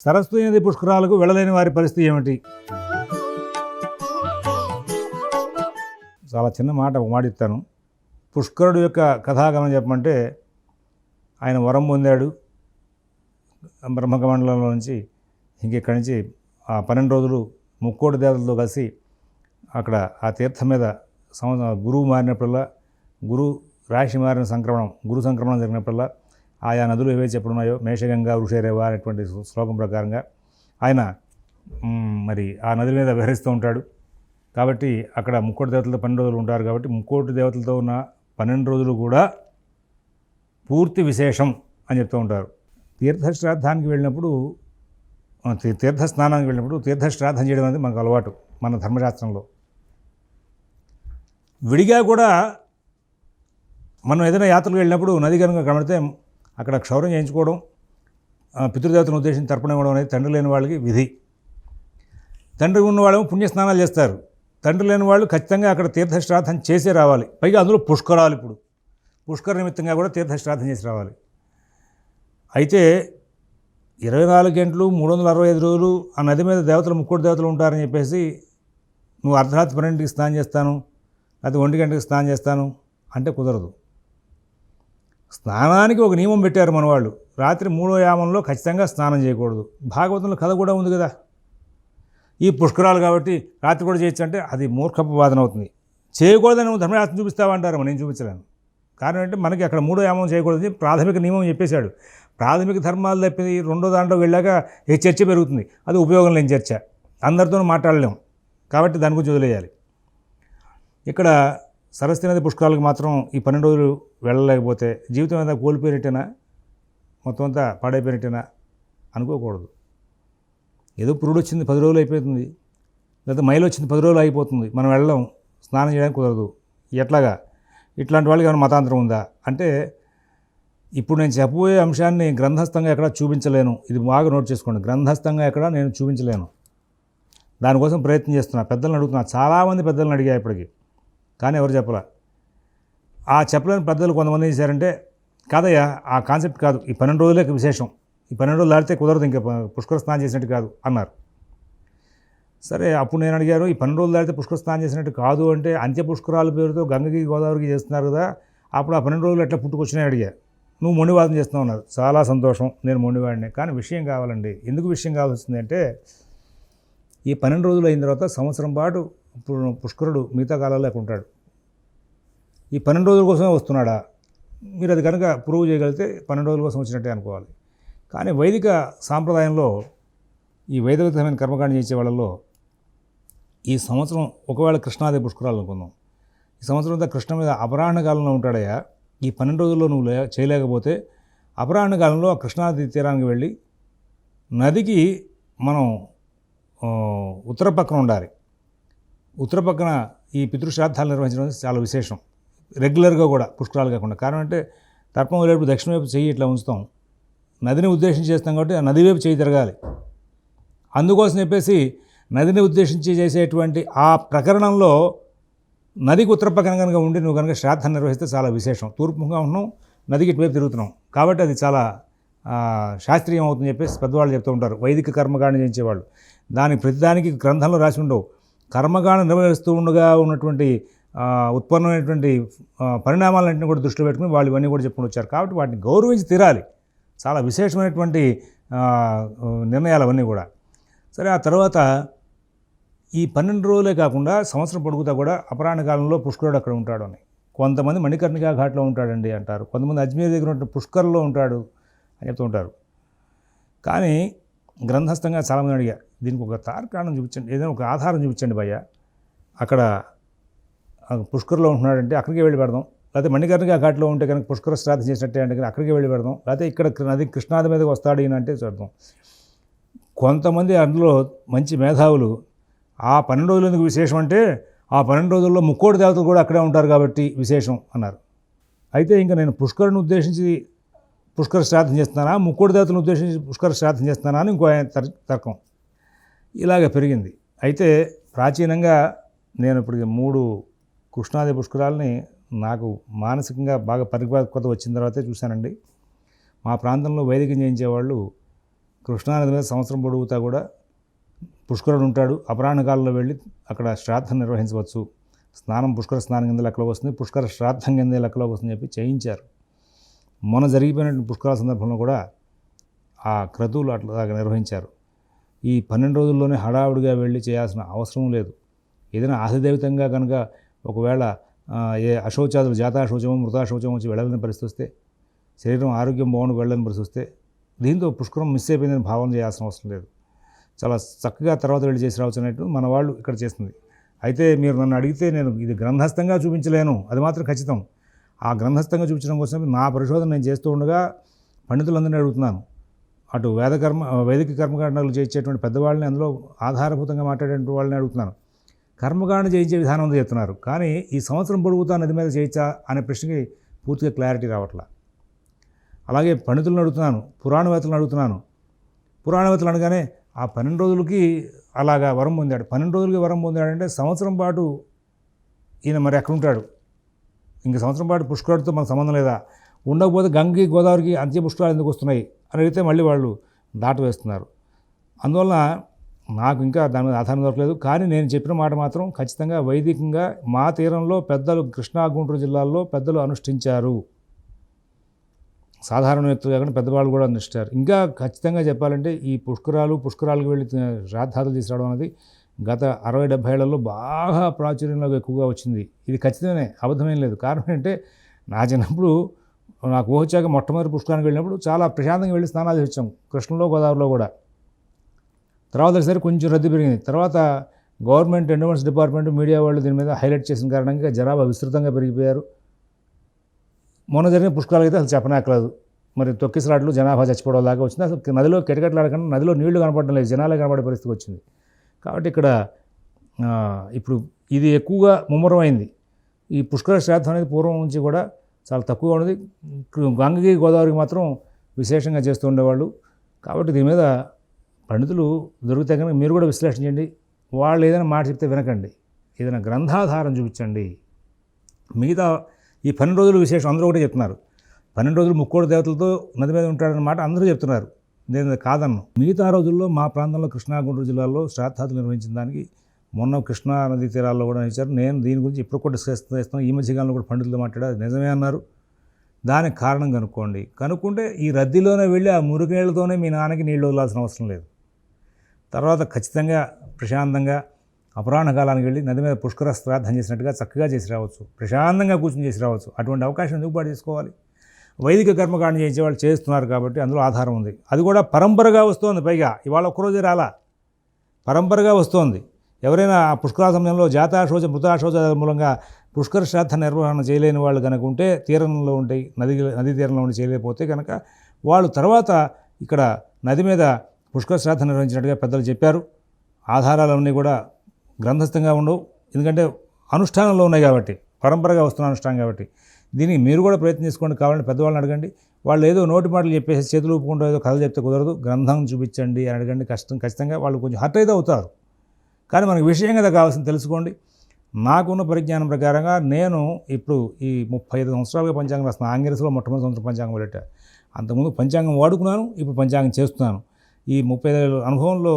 సరస్వతి నది పుష్కరాలకు వెళ్ళలేని వారి పరిస్థితి ఏమిటి? చాలా చిన్న మాట ఒక మాట ఇస్తాను పుష్కరుడు యొక్క కథాగమనం చెప్పమంటే ఆయన వరం పొందాడు. బ్రహ్మకమండలంలో నుంచి ఇంకెక్కడి నుంచి ఆ పన్నెండు రోజులు ముక్కోటి దేవతలతో కలిసి అక్కడ ఆ తీర్థం మీద సంవత్సరం గురువు మారినప్పుడల్లా గురు రాశి మారిన సంక్రమణం గురు సంక్రమణం జరిగినప్పుడల్లా ఆయా నదులు ఏవైతే చెప్పుడున్నాయో మేషగంగా వృషరేవ అనేటువంటి శ్లోకం ప్రకారంగా ఆయన మరి ఆ నది మీద విహరిస్తూ ఉంటాడు. కాబట్టి అక్కడ ముక్కోటి దేవతలతో పన్నెండు రోజులు ఉంటారు కాబట్టి ముక్కోటి దేవతలతో ఉన్న పన్నెండు రోజులు కూడా పూర్తి విశేషం అని చెప్తూ ఉంటారు. తీర్థశ్రాద్ధానికి వెళ్ళినప్పుడు తీర్థ స్నానానికి వెళ్ళినప్పుడు తీర్థశ్రాద్ధం చేయడం అనేది మనకు అలవాటు మన ధర్మశాస్త్రంలో. విడిగా కూడా మనం ఏదైనా యాత్రలకు వెళ్ళినప్పుడు నది కనుక కనబడితే అక్కడ క్షౌరం చేయించుకోవడం ఆ, పితృదేవతను ఉద్దేశించి తర్పణం ఇవ్వడం అనేది తండ్రి లేని వాళ్ళకి విధి. తండ్రి ఉన్న వాళ్ళు పుణ్యస్నానాలు చేస్తారు. తండ్రి లేని వాళ్ళు ఖచ్చితంగా అక్కడ తీర్థశ్రాద్ధం చేసే రావాలి. పైగా అందులో పుష్కరాలు ఇప్పుడు. పుష్కర నిమిత్తంగా కూడా తీర్థశ్రాద్ధం చేసి రావాలి. అయితే ఇరవై నాలుగు గంటలు మూడు వందల అరవై ఐదు రోజులు ఆ నది మీద దేవతలు ముక్కోటి దేవతలు ఉంటారని చెప్పేసి నువ్వు అర్ధరాత్రి పన్నెండుకి స్నానం చేస్తాను లేకపోతే ఒంటి గంటకి స్నానం చేస్తాను అంటే కుదరదు. స్నానానికి ఒక నియమం పెట్టారు మనవాళ్ళు. రాత్రి మూడో యామంలో ఖచ్చితంగా స్నానం చేయకూడదు. భాగవతంలో కథ కూడా ఉంది కదా. ఈ పుష్కరాలు కాబట్టి రాత్రి కూడా చేయొచ్చు అంటే అది మూర్ఖపు వాదన అవుతుంది. చేయకూడదని ధర్మశాస్త్రం చూపిస్తావంటారు నేను చూపించలేను. కారణం అంటే మనకి అక్కడ మూడో యామం చేయకూడదు ప్రాథమిక నియమం చెప్పేశాడు. ప్రాథమిక ధర్మాలు తప్పి రెండో దాంట్లో వెళ్ళాక ఏ చర్చ పెరుగుతుంది. అది ఉపయోగం లేని చర్చ. అందరితో మాట్లాడలేం. కాబట్టి దాని గురించి వదిలేయాలి. ఇక్కడ సరస్వతి నది పుష్కరాలకు మాత్రం ఈ పన్నెండు రోజులు వెళ్ళలేకపోతే జీవితం అంతా కోల్పోయినట్టేనా? మొత్తం అంతా పాడైపోయినట్టేనా? అనుకోకూడదు. ఏదో పురుడు వచ్చింది పది రోజులు అయిపోతుంది. లేదా మైలు వచ్చింది పది రోజులు అయిపోతుంది మనం వెళ్ళడం స్నానం చేయడానికి కుదరదు. ఎట్లాగా? ఇట్లాంటి వాళ్ళకి ఏమైనా మతాంతరం ఉందా? అంటే ఇప్పుడు నేను చెప్పబోయే అంశాన్ని గ్రంథస్థంగా ఎక్కడ చూపించలేను. ఇది బాగా నోట్ చేసుకోండి. గ్రంథస్థంగా ఎక్కడ నేను చూపించలేను. దానికోసం ప్రయత్నం చేస్తున్నా. పెద్దలను అడుగుతున్నా. చాలామంది పెద్దలను అడిగా ఇప్పటికి. కానీ ఎవరు చెప్పలే? ఆ చెప్పలేని పెద్దలు కొంతమంది ఏం చేశారంటే కాదయ్యా ఆ కాన్సెప్ట్ కాదు. ఈ పన్నెండు రోజులే విశేషం. ఈ పన్నెండు రోజులు ఆడితే కుదరదు ఇంకా పుష్కర స్నానం చేసినట్టు కాదు అన్నారు. సరే అప్పుడు నేను అడిగాను ఈ పన్నెండు రోజులు దాటితే పుష్కర స్నానం చేసినట్టు కాదు అంటే అంత్య పుష్కరాల పేరుతో గంగకి గోదావరికి చేస్తున్నారు కదా అప్పుడు ఆ పన్నెండు రోజులు ఎట్లా పుట్టుకొచ్చినాయి? అడిగా. నువ్వు మొండివాదం చేస్తున్నావు అన్నారు. చాలా సంతోషం నేను మొండివాడిని. కానీ విషయం కావాలండి. ఎందుకు విషయం కావాల్సింది అంటే ఈ పన్నెండు రోజులు అయిన తర్వాత సంవత్సరం పాటు ఇప్పుడు పుష్కరుడు మిగతా కాలాల్లో లేక ఉంటాడు. ఈ పన్నెండు రోజుల కోసమే వస్తున్నాడా? మీరు అది కనుక ప్రూవ్ చేయగలిగితే పన్నెండు రోజుల కోసం వచ్చినట్టే అనుకోవాలి. కానీ వైదిక సాంప్రదాయంలో ఈ వైదికమైన కర్మకాండ చేసే వాళ్ళలో ఈ సంవత్సరం ఒకవేళ కృష్ణాది పుష్కరాలు అనుకుందాం. ఈ సంవత్సరం అంతా కృష్ణ మీద అపరాహ్న కాలంలో ఉంటాడయ్యా. ఈ పన్నెండు రోజుల్లో నువ్వు లే చేయలేకపోతే అపరాహ్న కాలంలో ఆ కృష్ణానది తీరానికి వెళ్ళి నదికి మనం ఉత్తర పక్కన ఉండాలి. ఉత్తర పక్కన ఈ పితృశ్రాద్ధాలు నిర్వహించడం చాలా విశేషం. రెగ్యులర్గా కూడా పుష్కరాలు కాకుండా. కారణం అంటే తర్పం వైపు దక్షిణ వైపు చెయ్యి ఇట్లా ఉంచుతాం. నదిని ఉద్దేశించి చేస్తాం కాబట్టి ఆ నది వైపు చేయి తిరగాలి. అందుకోసం చెప్పేసి నదిని ఉద్దేశించి చేసేటువంటి ఆ ప్రకరణంలో నదికి ఉత్తర పక్కన కనుక ఉండి నువ్వు కనుక శ్రాద్ధం నిర్వహిస్తే చాలా విశేషం. తూర్పుగా ఉన్నాం నదికి ఇటువైపు తిరుగుతున్నాం కాబట్టి అది చాలా శాస్త్రీయం అవుతుందని చెప్పేసి పెద్దవాళ్ళు చెప్తూ ఉంటారు. వైదిక కర్మకాండం చేయించేవాళ్ళు. దానికి ప్రతిదానికి గ్రంథంలో రాసి ఉండవు. కర్మకాండ నిర్వహిస్తూ ఉండగా ఉన్నటువంటి ఉత్పన్నమైనటువంటి పరిణామాలన్నింటినీ కూడా దృష్టిలో పెట్టుకుని వాళ్ళు ఇవన్నీ కూడా చెప్పుకుని వచ్చారు. కాబట్టి వాటిని గౌరవించి తీరాలి. చాలా విశేషమైనటువంటి నిర్ణయాలు అవన్నీ కూడా. సరే ఆ తర్వాత ఈ పన్నెండు రోజులే కాకుండా సంవత్సరం పొడుగుతా కూడా అపరాహ్న కాలంలో పుష్కరుడు అక్కడ ఉంటాడు అని. కొంతమంది మణికర్ణికా ఘాట్లో ఉంటాడండి అంటారు. కొంతమంది అజ్మీర్ దగ్గర ఉంటే పుష్కర్లో ఉంటాడు అని చెప్తూ ఉంటారు. కానీ గ్రంథస్థంగా చాలామంది అడిగా దీనికి ఒక తార్కాణం చూపించండి ఏదైనా ఒక ఆధారం చూపించండి భయ్య. అక్కడ పుష్కరలో పుష్కర్లో ఉంటున్నాడంటే అక్కడికే వెళ్ళి పెడదాం. లేకపోతే మణికర్ణిక ఘాట్లో ఉంటే కనుక పుష్కర శ్రాద్ధం చేసినట్టే అంటే కనుక అక్కడికే వెళ్ళి పెడదాం. లేకపోతే ఇక్కడ నది కృష్ణాది మీదకి వస్తాడు ఈయన అంటే చూద్దాం. కొంతమంది అందులో మంచి మేధావులు ఆ పన్నెండు రోజులు ఎందుకు విశేషం అంటే ఆ పన్నెండు రోజుల్లో ముక్కోటి దేవతలు కూడా అక్కడే ఉంటారు కాబట్టి విశేషం అన్నారు. అయితే ఇంకా నేను పుష్కరుని ఉద్దేశించి పుష్కర శ్రాద్ధం చేస్తున్నానా? ముక్కోటి దేవతలను ఉద్దేశించి పుష్కర శ్రాద్ధం చేస్తున్నానా అని ఇంకో ఆయన తర్- తర్కం. ఇలాగ పెరిగింది. అయితే ప్రాచీనంగా నేను ఇప్పుడు మూడు కృష్ణాది పుష్కరాలని నాకు మానసికంగా బాగా పరిపక్వత వచ్చిన తర్వాతే చూశానండి. మా ప్రాంతంలో వైదికం చేయించేవాళ్ళు కృష్ణానది మీద సంవత్సరం పొడుగుతా కూడా పుష్కరుడు ఉంటాడు. అపరాహ్నకాలంలో వెళ్ళి అక్కడ శ్రాద్ధం నిర్వహించవచ్చు. స్నానం పుష్కర స్నానం కింద లెక్కలోకి వస్తుంది. పుష్కర శ్రాద్ధం కింద లెక్కలోకి వస్తుందని చెప్పి చేయించారు. మొన్న జరిగిపోయిన పుష్కరాల సందర్భంలో కూడా ఆ క్రతువులు అట్లాగా నిర్వహించారు. ఈ పన్నెండు రోజుల్లోనే హడావుడిగా వెళ్ళి చేయాల్సిన అవసరం లేదు. ఏదైనా ఆశదైవితంగా కనుక ఒకవేళ ఏ అశోచాదులు జాతాశౌచమో మృతాశౌచమో వచ్చి వెళ్ళాలని పరిస్థితి వస్తే శరీరం ఆరోగ్యం బాగుండి వెళ్ళని పరిస్థితి వస్తే దీంతో పుష్కరం మిస్ అయిపోయిందని భావన చేయాల్సిన అవసరం లేదు. చాలా చక్కగా తర్వాత వెళ్ళి చేసి రావచ్చు అన్నట్టు మన వాళ్ళు ఇక్కడ చేస్తుంది. అయితే మీరు నన్ను అడిగితే నేను ఇది గ్రంథస్థంగా చూపించలేను. అది మాత్రం ఖచ్చితం. ఆ గ్రంథస్థంగా చూపించడం కోసం నా పరిశోధన నేను చేస్తూ ఉండగా పండితులందరినీ అడుగుతున్నాను. అటు వేద కర్మ వైదిక కర్మకాండాలు చేయించేటువంటి పెద్దవాళ్ళని అందులో ఆధారభూతంగా మాట్లాడేటువంటి వాళ్ళని అడుగుతున్నాను. కర్మకాండ చేయించే విధానం ఉంది చెప్తున్నారు. కానీ ఈ సంవత్సరం పొడుగుతా నది మీద చేయించా అనే ప్రశ్నకి పూర్తిగా క్లారిటీ రావట్లా. అలాగే పండితులను అడుగుతున్నాను పురాణవేత్తలను అడుగుతున్నాను. పురాణవేత్తలు అనగానే ఆ పన్నెండు రోజులకి అలాగా వరం పొందాడు. పన్నెండు రోజులకి వరం పొందాడంటే సంవత్సరం పాటు ఈయన మరి ఎక్కడుంటాడు? ఇంక సంవత్సరం పాటు పుష్కరుడితో మనకు సంబంధం లేదా? ఉండకపోతే గంగకి గోదావరికి అంత్య పుష్కరాలు ఎందుకు వస్తున్నాయి? అని అడిగితే మళ్ళీ వాళ్ళు దాట వేస్తున్నారు అందువల్ల నాకు ఇంకా దాని మీద ఆధారం దొరకలేదు. కానీ నేను చెప్పిన మాట మాత్రం ఖచ్చితంగా వైదికంగా మా తీరంలో పెద్దలు కృష్ణా గుంటూరు జిల్లాల్లో పెద్దలు అనుష్ఠించారు. సాధారణ వ్యక్తులు కాకుండా పెద్దవాళ్ళు కూడా అనుష్ఠించారు. ఇంకా ఖచ్చితంగా చెప్పాలంటే ఈ పుష్కరాలు పుష్కరాలకు వెళ్ళి శ్రాద్ధాలు తీసుకురావడం అనేది గత అరవై డెబ్బై ఏళ్ళలో బాగా ప్రాచుర్యంలోకి ఎక్కువగా వచ్చింది. ఇది ఖచ్చితమే అబద్ధమేం లేదు. కారణం ఏంటంటే నా చిన్నప్పుడు నాకు ఊహొచ్చాక మొట్టమొదటి పుష్కరానికి వెళ్ళినప్పుడు చాలా ప్రశాంతంగా వెళ్ళి స్నానాలు వచ్చాం కృష్ణలో గోదావరిలో కూడా. తర్వాత సరే కొంచెం రద్దీ పెరిగింది. తర్వాత గవర్నమెంట్ ఎండోమెంట్స్ డిపార్ట్మెంట్ మీడియా వాళ్ళు దీని మీద హైలైట్ చేసిన కారణంగా జనాభా విస్తృతంగా పెరిగిపోయారు. మొన్న జరిగిన పుష్కరాలు అయితే అసలు చెప్పనక్కలేదు మరి తొక్కిసలాట్లు జనాభా చచ్చిపోవడం లాగా వచ్చింది. అసలు నదిలో కిటకట్లాడకుండా నదిలో నీళ్ళు కనపడడం లేదు. జనాలే కనపడే పరిస్థితి వచ్చింది. కాబట్టి ఇక్కడ ఇప్పుడు ఇది ఎక్కువగా ముమ్మరమైంది ఈ పుష్కర శ్రాద్ధం అనేది పూర్వం నుంచి కూడా చాలా తక్కువగా ఉన్నది. గంగకి గోదావరికి మాత్రం విశేషంగా చేస్తూ ఉండేవాళ్ళు. కాబట్టి దీని మీద పండితులు దొరికితే కనుక మీరు కూడా విశ్లేషణ చేయండి. వాళ్ళు ఏదైనా మాట చెప్తే వినకండి. ఏదైనా గ్రంథాధారం చూపించండి. మిగతా ఈ పన్నెండు రోజులు విశేషం అందరూ ఒకటే చెప్తున్నారు. పన్నెండు రోజులు ముక్కోడు దేవతలతో నది మీద ఉంటాడన్న మాట అందరూ చెప్తున్నారు. నేను కాదన్ను. మిగతా రోజుల్లో మా ప్రాంతంలో కృష్ణా గుంటూరు జిల్లాలో శ్రాద్ధాలు నిర్వహించిన దానికి మొన్న కృష్ణా నదీ తీరాల్లో కూడా ఇచ్చారు నేను దీని గురించి ఇప్పుడు కూడా డిస్కస్ చేస్తాను ఈ మధ్యకాలంలో కూడా పండితులు మాట్లాడారు. నిజమే అన్నారు. దానికి కారణం కనుక్కోండి. కనుక్కుంటే ఈ రద్దీలోనే వెళ్ళి ఆ మురికేళ్ళతోనే మీ నాన్నకి నీళ్ళు వదలాల్సిన అవసరం లేదు. తర్వాత ఖచ్చితంగా ప్రశాంతంగా అపురాణ కాలానికి వెళ్ళి నది మీద పుష్కర శ్రాద్ధం చేసినట్టుగా చక్కగా చేసి రావచ్చు. ప్రశాంతంగా కూర్చొని చేసి రావచ్చు. అటువంటి అవకాశం ఎందుకు పాటు చేసుకోవాలి వైదిక కర్మకాండం చేసే వాళ్ళు చేస్తున్నారు కాబట్టి అందులో ఆధారం ఉంది. అది కూడా పరంపరగా వస్తోంది పైగా. ఇవాళ ఒక్కరోజే రాలా. పరంపరగా వస్తోంది. ఎవరైనా ఆ పుష్కర సమయంలో జాతాశోచ మృతాశోచ మూలంగా పుష్కర శ్రాద్ధ నిర్వహణ చేయలేని వాళ్ళు కనుక ఉంటే తీరంలో ఉంటాయి నది నదీ తీరంలో ఉండి చేయలేకపోతే కనుక వాళ్ళు తర్వాత ఇక్కడ నది మీద పుష్కర శ్రాద్ధ నిర్వహించినట్టుగా పెద్దలు చెప్పారు. ఆధారాలన్నీ కూడా గ్రంథస్థంగా ఉండవు. ఎందుకంటే అనుష్ఠానంలో ఉన్నాయి కాబట్టి పరంపరగా వస్తున్న అనుష్ఠానం కాబట్టి. దీనికి మీరు కూడా ప్రయత్నం చేసుకోండి. కావాలంటే పెద్దవాళ్ళని అడగండి. వాళ్ళు ఏదో నోటి మాటలు చెప్పేసి చేతులు ఊపుకుంటూ ఏదో కథ చెప్తే కుదరదు. గ్రంథం చూపించండి అని అడగండి. కష్టం ఖచ్చితంగా వాళ్ళు కొంచెం హర్ట్ అయితే అవుతారు. కానీ మనకు విషయం కదా కావాల్సింది తెలుసుకోండి. నాకున్న పరిజ్ఞానం ప్రకారంగా నేను ఇప్పుడు ఈ ముప్పై ఐదు సంవత్సరాలుగా పంచాంగం రాసిన ఆంగ్రస్లో మొట్టమొదటి సంవత్సరం పంచాంగం వెళ్ళట అంతకుముందు పంచాంగం వాడుకున్నాను ఇప్పుడు పంచాంగం చేస్తున్నాను. ఈ ముప్పై ఐదు అనుభవంలో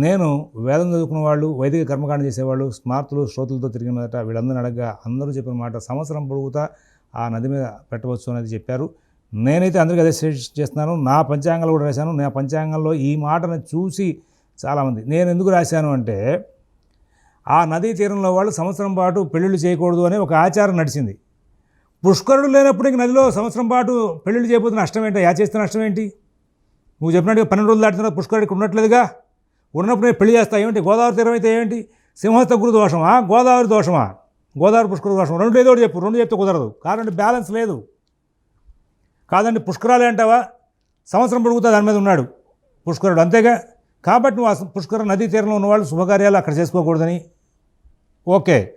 నేను వేదం చదువుకున్న వాళ్ళు వైదిక కర్మకాండ చేసేవాళ్ళు స్మార్తులు శ్రోతులతో తిరిగిన మొదట వీళ్ళందరిని అడగగా అందరూ చెప్పిన మాట సంవత్సరం పొడుగుతా ఆ నది మీద పెట్టవచ్చు అనేది చెప్పారు. నేనైతే అందరికీ అదే సజెస్ట్ చేస్తున్నాను. నా పంచాంగాలు కూడా రాశాను. నా పంచాంగంలో ఈ మాటను చూసి చాలామంది నేను ఎందుకు రాశాను అంటే ఆ నదీ తీరంలో వాళ్ళు సంవత్సరం పాటు పెళ్ళిళ్ళు చేయకూడదు అనే ఒక ఆచారం నడిచింది. పుష్కరుడు లేనప్పుడు ఇంక నదిలో సంవత్సరం పాటు పెళ్ళిళ్ళు చేయబోతున్న నష్టం ఏంటి? యా చేస్తే నష్టం ఏంటి? నువ్వు చెప్పినట్టుగా పన్నెండు రోజులు దాటిన పుష్కరుడికి ఉండట్లేదుగా? ఉన్నప్పుడు నేను పెళ్ళి చేస్తా ఏమిటి? గోదావరి తీరం అయితే ఏంటి సింహస్థ గురు దోషమా? గోదావరి దోషమా? గోదావరి పుష్కర దోషం రెండు ఏదో చెప్పు రెండు చెప్తే కుదరదు. కాదండి బ్యాలెన్స్ లేదు. కాదండి పుష్కరాలే అంటావా? సంవత్సరం పొడుగుతా దాని మీద ఉన్నాడు పుష్కరుడు అంతేగా? కాబట్టి నువ్వు ఆ పుష్కర నదీ తీరంలో ఉన్నవాళ్ళు శుభకార్యాలు అక్కడ చేసుకోకూడదని. ఓకే.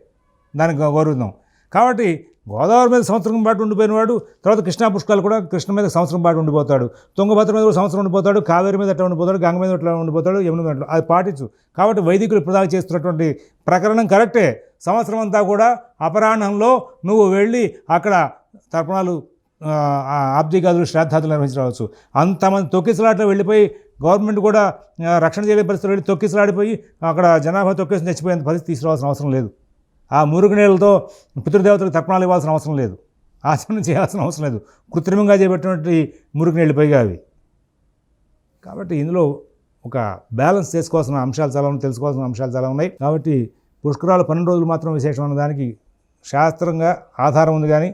దానికి గౌరవిద్దాం. కాబట్టి గోదావరి మీద సంవత్సరం పాటు ఉండిపోయిన వాడు తర్వాత కృష్ణా పుష్కాలు కూడా కృష్ణ మీద సంవత్సరం పాటు ఉండిపోతాడు. తుంగభద్ర మీద కూడా సంవత్సరం ఉండిపోతాడు కావేరి మీద ఎట్లా ఉండిపోతాడు గంగ మీద ఎట్లా ఉండిపోతాడు యమున మీద అది పాటించు. కాబట్టి వైదికులు ఇప్పుడు చేస్తున్నటువంటి ప్రకరణం కరెక్టే. సంవత్సరం అంతా కూడా అపరాహ్నంలో నువ్వు వెళ్ళి అక్కడ తర్పణాలు ఆ, ఆబ్దిగాదులు శ్రాద్ధాదులు నిర్వహించవచ్చు. అంతమంది తొక్కిసలాట్లో వెళ్ళిపోయి గవర్నమెంట్ కూడా రక్షణ చేయలేని పరిస్థితులు వెళ్ళి తొక్కిసలాడిపోయి అక్కడ జనాభా తొక్కేసి చచ్చిపోయేంత పరిస్థితి తీసుకురావాల్సిన అవసరం లేదు. ఆ మురుగు నీళ్ళతో పితృదేవతలకు తర్పణాలు ఇవ్వాల్సిన అవసరం లేదు. ఆచరణ చేయాల్సిన అవసరం లేదు. కృత్రిమంగా చేపట్టినటువంటి మురుగు నీళ్ళు పైగా అవి. కాబట్టి ఇందులో ఒక బ్యాలెన్స్ చేసుకోవాల్సిన అంశాలు చాలా ఉన్నాయి తెలుసుకోవాల్సిన అంశాలు చాలా ఉన్నాయి. కాబట్టి పుష్కరాలు పన్నెండు రోజులు మాత్రం విశేషం అన్న దానికి శాస్త్రంగా ఆధారం ఉంది కానీ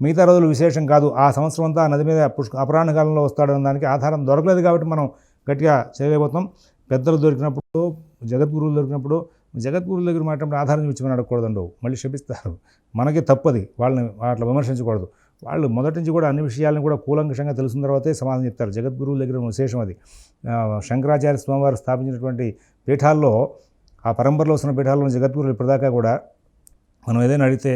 మిగతా రోజులు విశేషం కాదు. ఆ సంవత్సరం అంతా నది మీద పుష్క అపరాహ్న కాలంలో వస్తాడన్న దానికి ఆధారం దొరకలేదు కాబట్టి మనం గట్టిగా చేయలేకపోతాం పెద్దలు దొరికినప్పుడు జగద్గురువులు దొరికినప్పుడు జగద్గురువుల దగ్గర మాట్లాడినప్పుడు ఆధారం చూపించమని అడగకూడదండవు మళ్ళీ శపిస్తారు మనకి తప్పది. వాళ్ళని అట్లా విమర్శించకూడదు. వాళ్ళు మొదటి నుంచి కూడా అన్ని విషయాలను కూడా కూలంకషంగా తెలిసిన తర్వాతే సమాధానం చెప్తారు. జగద్గురువుల దగ్గర విశేషం అది. శంకరాచార్య స్వామివారు స్థాపించినటువంటి పీఠాల్లో ఆ పరంపరలో వస్తున్న పీఠాల్లో జగద్గురులు ఇప్పటిదాకా కూడా మనం ఏదైనా అడిగితే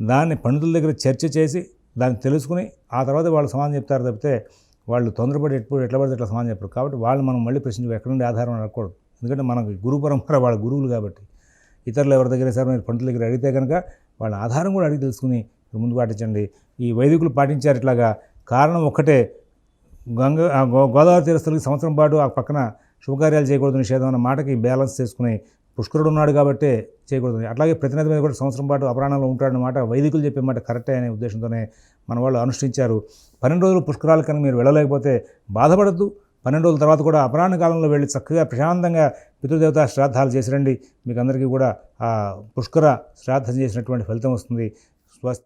దాన్ని పండితుల దగ్గర చర్చ చేసి దాన్ని తెలుసుకుని ఆ తర్వాత వాళ్ళు సమాధానం చెప్తారు తప్పితే వాళ్ళు తొందరపడి ఎప్పుడు ఎట్లా పడితే ఎట్లా సమాధానం చెప్పరు. కాబట్టి వాళ్ళు మనం మళ్ళీ ప్రశ్నించి ఎక్కడ నుండి ఆధారం అనకూడదు ఎందుకంటే మనకు గురు పరంపర వాళ్ళ గురువులు కాబట్టి. ఇతరులు ఎవరి దగ్గర సార్ మీరు పండితుల దగ్గర అడిగితే కనుక వాళ్ళ ఆధారం కూడా అడిగి తెలుసుకుని ముందు పాటించండి. ఈ వైదికులు పాటించారు ఇట్లాగా. కారణం ఒక్కటే గంగ గో- గోదావరి తీరస్తులకి సంవత్సరం పాటు ఆ పక్కన శుభకార్యాలు చేయకూడదు నిషేధం అన్న మాటకి బ్యాలెన్స్ చేసుకుని పుష్కరుడు ఉన్నాడు కాబట్టే చేయకూడదు. అట్లాగే ప్రతినిధి మీద కూడా సంవత్సరం పాటు అపరాణంలో ఉంటాడన్నమాట వైదికులు చెప్పే మాట కరెక్టే అనే ఉద్దేశంతోనే మన వాళ్ళు అనుష్ఠించారు. పన్నెండు రోజులు పుష్కరాలు కనుక మీరు వెళ్ళలేకపోతే బాధపడద్దు. పన్నెండు రోజుల తర్వాత కూడా అపరాహ్న కాలంలో వెళ్ళి చక్కగా ప్రశాంతంగా పితృదేవత శ్రాద్ధాలు చేసి రండి మీకు అందరికీ కూడా ఆ పుష్కర శ్రాద్ధం చేసినటువంటి ఫలితం వస్తుంది. స్వస్తి.